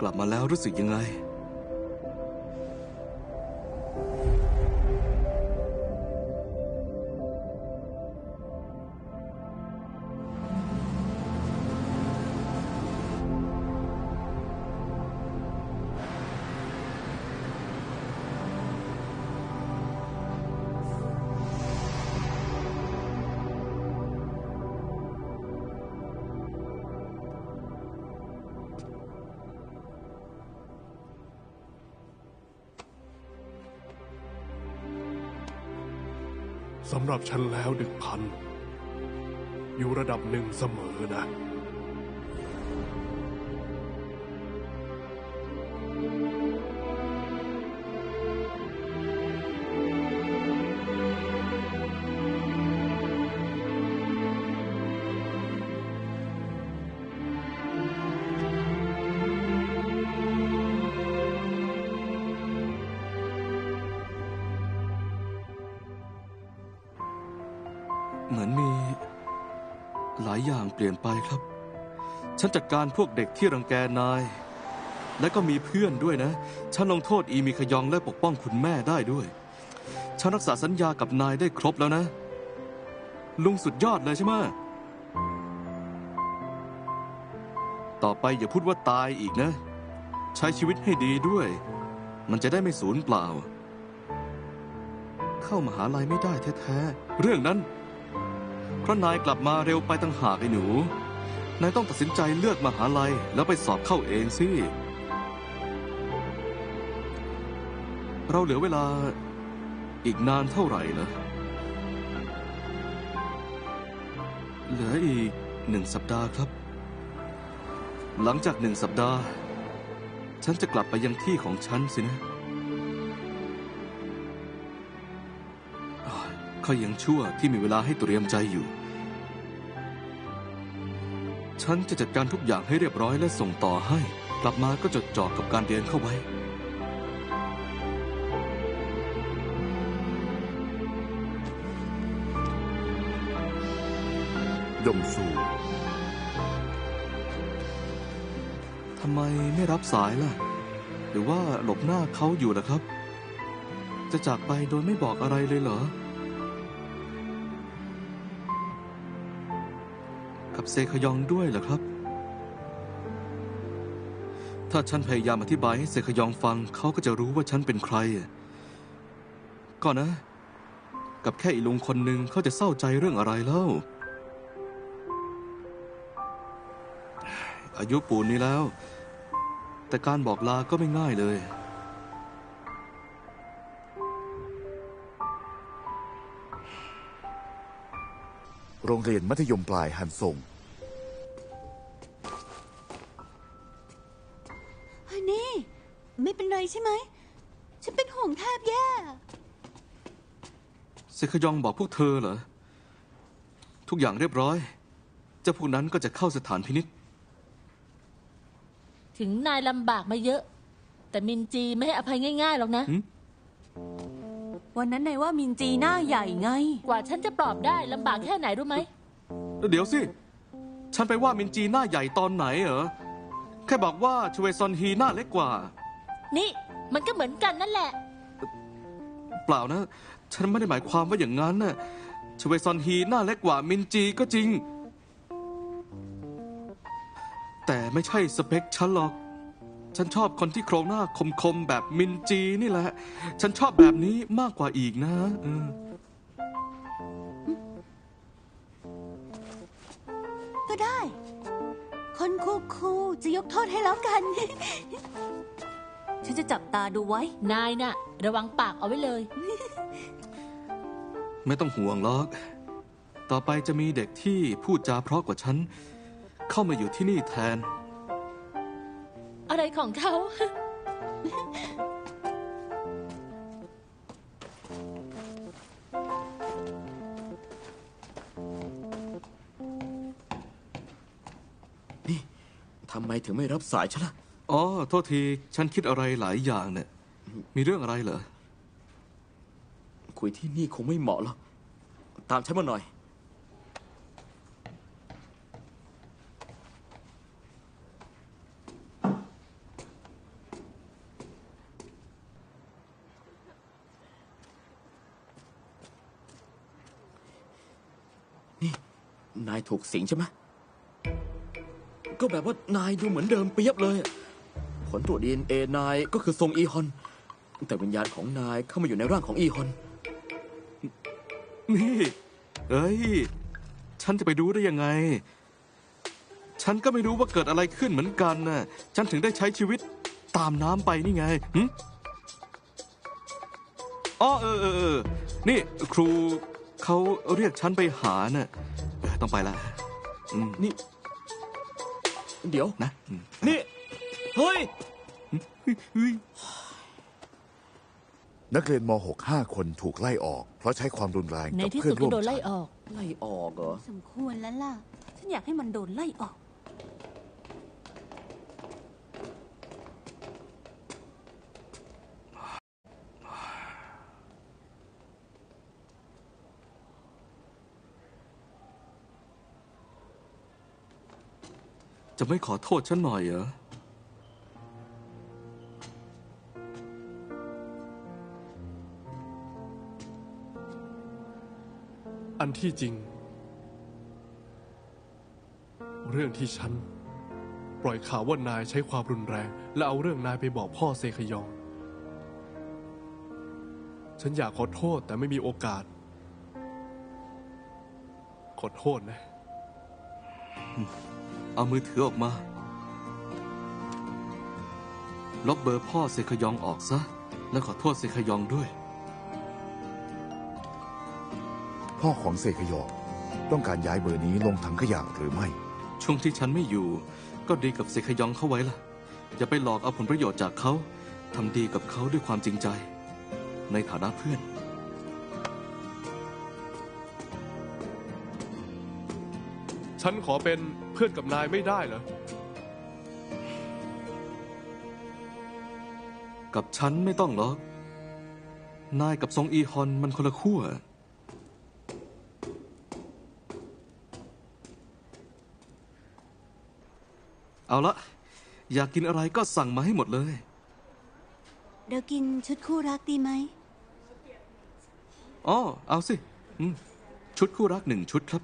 กลับมาแล้วรู้สึกยังไง สำหรับฉันแล้วดึกพัน อยู่ระดับหนึ่งเสมอนะ เหมือนมี หลายอย่างเปลี่ยนไปครับ ฉันจัดการพวกเด็กที่รังแกนาย และก็มีเพื่อนด้วยนะ ฉันลงโทษอีมีขยองและปกป้องคุณแม่ได้ด้วย ฉันรักษาสัญญากับนายได้ครบแล้วนะ ลุงสุดยอดเลยใช่ไหม ต่อไปอย่าพูดว่าตายอีกนะ ใช้ชีวิตให้ดีด้วย มันจะได้ไม่สูญเปล่า เข้ามหาลัยไม่ได้แท้ๆ เรื่องนั้น เพราะนายกลับมาเร็วไปตั้งหากไอ้หนู นายต้องตัดสินใจเลือกมหาลัยแล้วไปสอบเข้าเองสิ เราเหลือเวลาอีกนานเท่าไหร่นะ เหลืออีกหนึ่งสัปดาห์ครับ หลังจากหนึ่งสัปดาห์ ฉันจะกลับไปยังที่ของฉันสินะ ข้ายังชั่วที่มีเวลาให้เตรียมใจอยู่ ฉันจะจัดการทุกอย่างให้เรียบร้อยและส่งต่อให้ กลับมาก็จดจ่อกับการเรียนเข้าไว้ ยงซูทำไมไม่รับสายล่ะ หรือว่าหลบหน้าเขาอยู่ล่ะครับ จะจากไปโดยไม่บอกอะไรเลยเหรอ กับเซคยองด้วยเหรอครับ ถ้าฉันพยายามอธิบายให้เซคยองฟัง เขาก็จะรู้ว่าฉันเป็นใครก่อนนะ กับแค่อีลุงคนหนึ่งเขาจะเศร้าใจเรื่องอะไรเล่า อายุปูนนี้แล้ว แต่การบอกลาก็ไม่ง่ายเลยโรงเรียนมัธยมปลายฮันซง ใช่ไหม ฉันเป็นห่วงแทบแย่ เซคยองบอกพวกเธอเหรอ ทุกอย่างเรียบร้อย เจ้าพวกนั้นก็จะเข้าสถานพินิษถึงนายลำบากมาเยอะ แต่มินจีไม่ให้อภัยง่ายๆหรอกนะ วันนั้นนายว่ามินจีหน้าใหญ่ไง กว่าฉันจะปลอบได้ลำบากแค่ไหนรู้ไหม เดี๋ยวสิ ฉันไปว่ามินจีหน้าใหญ่ตอนไหนเหรอ แค่บอกว่าชเวซอนฮีหน้าเล็กกว่า นี่มันก็เหมือนกันนั่นแหละ เปล่านะ ฉันไม่ได้หมายความว่าอย่างนั้นน่ะชเวซอนฮีหน้าเล็กกว่ามินจีก็จริง แต่ไม่ใช่สเปคฉันหรอก ฉันชอบคนที่โครงหน้าคมๆ แบบมินจีนี่แหละ ฉันชอบแบบนี้มากกว่าอีกนะเออก็ได้ คนคูคูลๆจะยกโทษให้แล้วกัน ฉันจะจับตาดูไว้ นายน่ะ ระวังปากเอาไว้เลย ไม่ต้องห่วงหรอก ต่อไปจะมีเด็กที่พูดจาเพราะกว่าฉัน เข้ามาอยู่ที่นี่แทน อะไรของเขา ทำไมถึงไม่รับสายฉันล่ะ อ๋อ โทษที ฉันคิดอะไรหลายอย่างเนี่ย มีเรื่องอะไรเหรอ คุยที่นี่คงไม่เหมาะหรอก ตามฉันมาหน่อย นี่ นายถูกสิงใช่ไหม ก็แบบว่านายดูเหมือนเดิมเปียบเลยอะ ลตรวจดีเอ็นเอนายก็คือทรงอีฮอน แต่วิญญาณของนายเข้ามาอยู่ในร่างของอีฮอน นี่ เอ้ย ฉันจะไปรู้ได้ยังไง ฉันก็ไม่รู้ว่าเกิดอะไรขึ้นเหมือนกันน่ะ ฉันถึงได้ใช้ชีวิตตามน้ำไปนี่ไงหึอ๋อเออเออเออ นี่ครูเขาเรียกฉันไปหาน่ะเออต้องไปละอืมนี่ เดี๋ยวนะ อืม นี่ เฮ้ยเฮ้ย นักเรียนม .6 5คนถูกไล่ออก เพราะใช้ความรุนแรงในกับที่เพื่อสุนดร่ก็วมโดนไล่ชั้นออก ไล่ออกเหรอ สมควรแล้วล่ะ ฉันอยากให้มันโดนไล่ออก จะไม่ขอโทษฉันหน่อยเหรอ อันที่จริง เรื่องที่ฉัน ปล่อยข่าวว่านายใช้ความรุนแรง และเอาเรื่องนายไปบอกพ่อเซคยอง ฉันอยากขอโทษแต่ไม่มีโอกาส ขอโทษนะ เอามือถือออกมา ลบเบอร์พ่อเซคยองออกซะ และขอโทษเซคยองด้วย พ่อของเซคยองต้องการย้ายเบอร์นี้ลงถังขยะหรือไม่ ช่วงที่ฉันไม่อยู่ ก็ดีกับเซคยองเขาไว้ล่ะ อย่าไปหลอกเอาผลประโยชน์จากเขาทำดีกับเขาด้วยความจริงใจ ในฐานะเพื่อน ฉันขอเป็นเพื่อนกับนายไม่ได้เหรอ กับฉันไม่ต้องหรอก นายกับซงอีฮอนมันคนละขั้ว เอาละ อยากกินอะไรก็สั่งมาให้หมดเลยเรากินชุดคู่รักดีไหม อ๋อ เอาสิอืมชุดคู่รักหนึ่งชุดครับ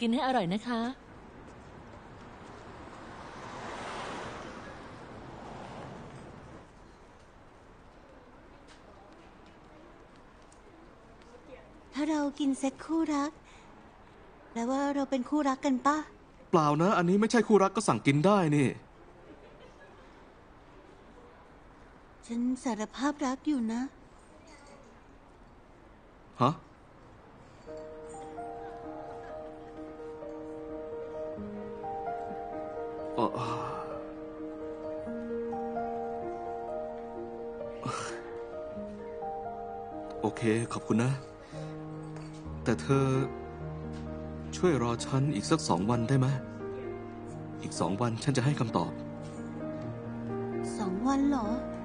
กินให้อร่อยนะคะ ถ้าเรากินเซ็ตคู่รัก แปลว่าเราเป็นคู่รักกันปะ เปล่านะ อันนี้ไม่ใช่คู่รักก็สั่งกินได้นี่ ฉันสารภาพรักอยู่นะ ฮะ เอ่อโอเค ขอบคุณนะ แต่เธอ ช่วยรอฉันอีกสักสองวันได้ไหมอีกสองวันฉันจะให้คำตอบ สองวันเหรออ